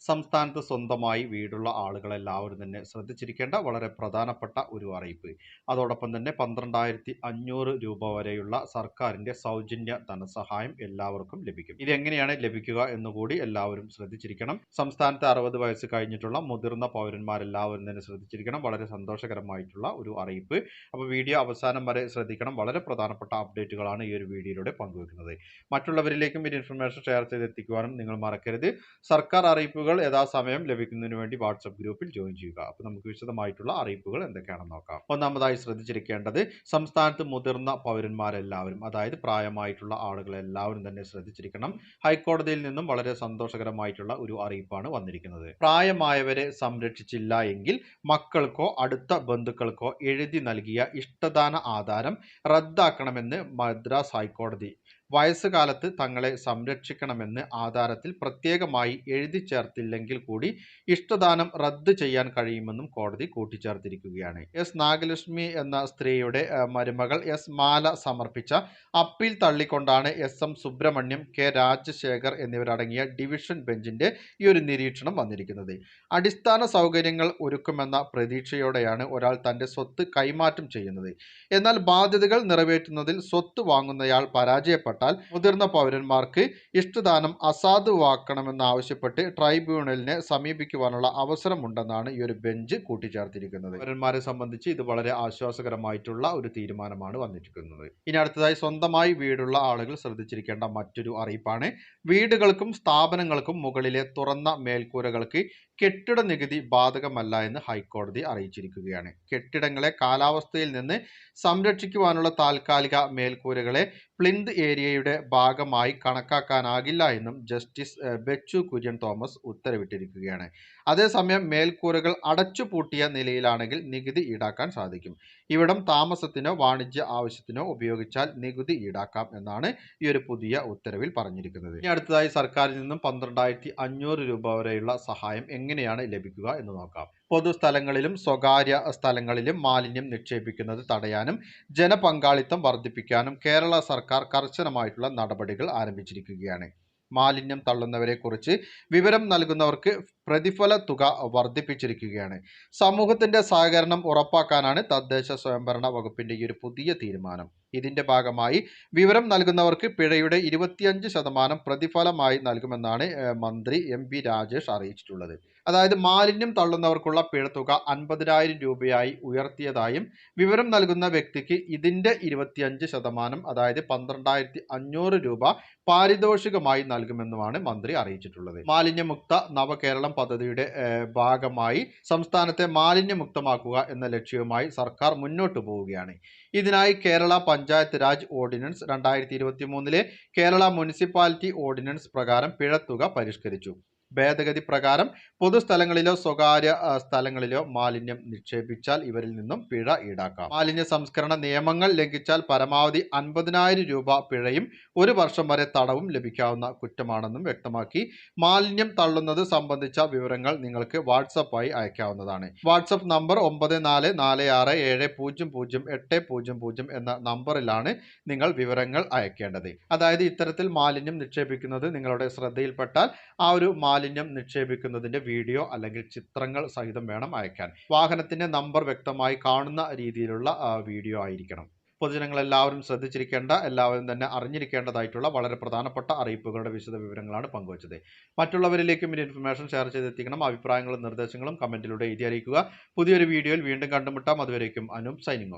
സംസ്ഥാനത്ത് സ്വന്തമായി വീടുള്ള ആളുകളെല്ലാവരും തന്നെ ശ്രദ്ധിച്ചിരിക്കേണ്ട വളരെ പ്രധാനപ്പെട്ട ഒരു അറിയിപ്പ്. അതോടൊപ്പം തന്നെ പന്ത്രണ്ടായിരത്തി അഞ്ഞൂറ് രൂപ വരെയുള്ള സർക്കാരിന്റെ സൗജന്യ ധനസഹായം എല്ലാവർക്കും ലഭിക്കും. ഇതെങ്ങനെയാണ് ലഭിക്കുക എന്നുകൂടി എല്ലാവരും ശ്രദ്ധിച്ചിരിക്കണം. സംസ്ഥാനത്ത് അറുപത് വയസ്സ് കഴിഞ്ഞിട്ടുള്ള മുതിർന്ന പൗരന്മാരെല്ലാവരും തന്നെ ശ്രദ്ധിച്ചിരിക്കണം. വളരെ സന്തോഷകരമായിട്ടുള്ള ഒരു അറിയിപ്പ്. അപ്പോൾ വീഡിയോ അവസാനം വരെ ശ്രദ്ധിക്കണം. വളരെ പ്രധാനപ്പെട്ട അപ്ഡേറ്റുകളാണ് ഈ ഒരു വീഡിയോയിലൂടെ പങ്കുവെക്കുന്നത്. മറ്റുള്ളവരിലേക്കും ഈ ഇൻഫർമേഷൻ ഷെയർ ചെയ്തെത്തിക്കുവാനും നിങ്ങൾ മറക്കരുത്. സർക്കാർ അറിയിപ്പുകൾ യഥാസമയം ലഭിക്കുന്നതിന് വേണ്ടി വാട്സപ്പ് ഗ്രൂപ്പിൽ ജോയിൻ ചെയ്യുക. അപ്പോൾ നമുക്ക് വിശദമായിട്ടുള്ള അറിയിപ്പുകൾ എന്തൊക്കെയാണെന്ന് നോക്കാം. ഒന്നാമതായി ശ്രദ്ധിച്ചിരിക്കേണ്ടത് സംസ്ഥാനത്ത് മുതിർന്ന പൗരന്മാരെല്ലാവരും അതായത് പ്രായമായിട്ടുള്ള ആളുകളെല്ലാവരും തന്നെ ശ്രദ്ധിച്ചിരിക്കണം. ഹൈക്കോടതിയിൽ നിന്നും വളരെ സന്തോഷകരമായിട്ടുള്ള ഒരു അറിയിപ്പാണ് വന്നിരിക്കുന്നത്. പ്രായമായവരെ സംരക്ഷിച്ചില്ല എങ്കിൽ മക്കൾക്കോ അടുത്ത ബന്ധുക്കൾക്കോ എഴുതി നൽകിയ ഇഷ്ടദാന ആധാരം റദ്ദാക്കണമെന്ന് മദ്രാസ് ഹൈക്കോടതി വയസ്സുകാലത്ത് തങ്ങളെ സംരക്ഷിക്കണമെന്ന് ആധാരത്തിൽ പ്രത്യേകമായി എഴുതി ചേർത്തില്ലെങ്കിൽ കൂടി ഇഷ്ടദാനം റദ്ദ് ചെയ്യാൻ കഴിയുമെന്നും കോടതി കൂട്ടിച്ചേർത്തിരിക്കുകയാണ്. എസ്. നാഗലക്ഷ്മി എന്ന സ്ത്രീയുടെ മരുമകൾ എസ്. മാല സമർപ്പിച്ച appeal തള്ളിക്കൊണ്ടാണ് S. M. Subramaniam K. Rajasekhar എന്നിവരടങ്ങിയ ഡിവിഷൻ ബെഞ്ചിന്റെ ഈ ഒരു നിരീക്ഷണം വന്നിരിക്കുന്നത്. അടിസ്ഥാന സൗകര്യങ്ങൾ ഒരുക്കുമെന്ന പ്രതീക്ഷയോടെയാണ് ഒരാൾ തന്റെ സ്വത്ത് കൈമാറ്റം ചെയ്യുന്നത്. എന്നാൽ ബാധ്യതകൾ നിറവേറ്റുന്നതിൽ സ്വത്ത് വാങ്ങുന്നയാൾ പരാജയപ്പെട്ടാൽ മുതിർന്ന പൗരന്മാർക്ക് ഇഷ്ടദാനം അസാധുവാക്കണമെന്നാവശ്യപ്പെട്ട് ട്രൈബ്യൂണലിനെ സമീപിക്കുവാനുള്ള അവസരമുണ്ടെന്നാണ് ഈ ഒരു ബെഞ്ച് കൂട്ടിച്ചേർത്തിരിക്കുന്നത്. പൗരന്മാരെ സംബന്ധിച്ച് ഇത് വളരെ ആശ്വാസകരമായിട്ടുള്ള ഒരു തീരുമാനമാണ് വന്നിരിക്കുന്നത്. ഇനി അടുത്തതായി സ്വന്തമായി വീടുള്ള ആളുകൾ ശ്രദ്ധിച്ചിരിക്കേണ്ട മറ്റൊരു അറിയിപ്പാണ്. വീടുകൾക്കും സ്ഥാപനങ്ങൾക്കും മുകളിലെ തുറന്ന മേൽക്കൂരകൾക്ക് കെട്ടിട നികുതി ബാധകമല്ല എന്ന് ഹൈക്കോടതി അറിയിച്ചിരിക്കുകയാണ്. കെട്ടിടങ്ങളെ കാലാവസ്ഥയിൽ നിന്ന് സംരക്ഷിക്കുവാനുള്ള താൽക്കാലിക മേൽക്കൂരകളെ പ്ലിന്ത് ഏരിയയുടെ ഭാഗമായി കണക്കാക്കാനാകില്ല എന്നും ജസ്റ്റിസ് ബെച്ചു കുര്യൻ തോമസ് ഉത്തരവിട്ടിരിക്കുകയാണ്. അതേസമയം മേൽക്കൂരകൾ അടച്ചുപൂട്ടിയ നിലയിലാണെങ്കിൽ നികുതി ഈടാക്കാൻ സാധിക്കും. ഇവിടം താമസത്തിനോ വാണിജ്യ ആവശ്യത്തിനോ ഉപയോഗിച്ചാൽ നികുതി ഈടാക്കാം എന്നാണ് ഈ ഒരു പുതിയ ഉത്തരവിൽ പറഞ്ഞിരിക്കുന്നത്. ഇനി അടുത്തതായി സർക്കാരിൽ നിന്നും പന്ത്രണ്ടായിരത്തി രൂപ വരെയുള്ള സഹായം എങ്ങനെയാണ് ലഭിക്കുക എന്ന് നോക്കാം. പൊതുസ്ഥലങ്ങളിലും സ്വകാര്യ സ്ഥലങ്ങളിലും മാലിന്യം നിക്ഷേപിക്കുന്നത് തടയാനും ജനപങ്കാളിത്തം വർദ്ധിപ്പിക്കാനും കേരള സർക്കാർ കർശനമായിട്ടുള്ള നടപടികൾ ആരംഭിച്ചിരിക്കുകയാണ്. മാലിന്യം തള്ളുന്നവരെക്കുറിച്ച് വിവരം നൽകുന്നവർക്ക് പ്രതിഫല തുക വർദ്ധിപ്പിച്ചിരിക്കുകയാണ്. സമൂഹത്തിന്റെ സഹകരണം ഉറപ്പാക്കാനാണ് തദ്ദേശ സ്വയംഭരണ വകുപ്പിന്റെ ഈ ഒരു പുതിയ തീരുമാനം. ഇതിന്റെ ഭാഗമായി വിവരം നൽകുന്നവർക്ക് പിഴയുടെ ഇരുപത്തിയഞ്ച് ശതമാനം പ്രതിഫലമായി നൽകുമെന്നാണ് മന്ത്രി എം പി രാജേഷ് അറിയിച്ചിട്ടുള്ളത്. അതായത് മാലിന്യം തള്ളുന്നവർക്കുള്ള പിഴത്തുക അൻപതിനായിരം രൂപയായി ഉയർത്തിയതായും വിവരം നൽകുന്ന വ്യക്തിക്ക് ഇതിന്റെ ഇരുപത്തിയഞ്ച് ശതമാനം അതായത് പന്ത്രണ്ടായിരത്തി അഞ്ഞൂറ് രൂപ പാരിതോഷികമായി നൽകുമെന്നുമാണ് മന്ത്രി അറിയിച്ചിട്ടുള്ളത്. മാലിന്യമുക്ത നവകേരളം പദ്ധതിയുടെ ഭാഗമായി സംസ്ഥാനത്തെ മാലിന്യമുക്തമാക്കുക എന്ന ലക്ഷ്യവുമായി സർക്കാർ മുന്നോട്ടു പോവുകയാണ്. ഇതിനായി കേരള പഞ്ചായത്ത് രാജ് ഓർഡിനൻസ് രണ്ടായിരത്തി ഇരുപത്തി മൂന്നിലെ കേരള മുനിസിപ്പാലിറ്റി ഓർഡിനൻസ് പ്രകാരം പിഴത്തുക പരിഷ്കരിച്ചു. ഭേദഗതി പ്രകാരം പൊതുസ്ഥലങ്ങളിലോ സ്വകാര്യ സ്ഥലങ്ങളിലോ മാലിന്യം നിക്ഷേപിച്ചാൽ ഇവരിൽ നിന്നും പിഴ ഈടാക്കാം. മാലിന്യ സംസ്കരണ നിയമങ്ങൾ ലംഘിച്ചാൽ പരമാവധി അൻപതിനായിരം രൂപ പിഴയും ഒരു വർഷം വരെ തടവും ലഭിക്കാവുന്ന കുറ്റമാണെന്നും വ്യക്തമാക്കി. മാലിന്യം തള്ളുന്നത് സംബന്ധിച്ച വിവരങ്ങൾ നിങ്ങൾക്ക് വാട്സപ്പായി അയക്കാവുന്നതാണ്. വാട്സപ്പ് നമ്പർ ഒമ്പത് നാല് നാല് ആറ് ഏഴ് പൂജ്യം പൂജ്യം എട്ട് പൂജ്യം പൂജ്യം എന്ന നമ്പറിലാണ് നിങ്ങൾ വിവരങ്ങൾ അയക്കേണ്ടത്. അതായത് ഇത്തരത്തിൽ മാലിന്യം നിക്ഷേപിക്കുന്നത് നിങ്ങളുടെ ശ്രദ്ധയിൽപ്പെട്ടാൽ ആ ഒരു മാലിന്യം നിക്ഷേപിക്കുന്നതിന്റെ വീഡിയോ അല്ലെങ്കിൽ ചിത്രങ്ങൾ സഹിതം വേണം അയക്കാൻ. വാഹനത്തിന്റെ നമ്പർ വ്യക്തമായി കാണുന്ന രീതിയിലുള്ള വീഡിയോ ആയിരിക്കണം. പൊതുജനങ്ങൾ എല്ലാവരും ശ്രദ്ധിച്ചിരിക്കേണ്ട എല്ലാവരും തന്നെ അറിഞ്ഞിരിക്കേണ്ടതായിട്ടുള്ള വളരെ പ്രധാനപ്പെട്ട അറിയിപ്പുകളുടെ വിശദ വിവരങ്ങളാണ് പങ്കുവച്ചത്. മറ്റുള്ളവരിലേക്കും ഈ ഇൻഫർമേഷൻ ഷെയർ ചെയ്തെത്തിക്കണം. അഭിപ്രായങ്ങളും നിർദ്ദേശങ്ങളും കമന്റിലൂടെ എഴുതി അറിയിക്കുക. പുതിയൊരു വീഡിയോയിൽ വീണ്ടും കണ്ടുമുട്ടാം. അതുവരേക്കും അനും സൈനിങ്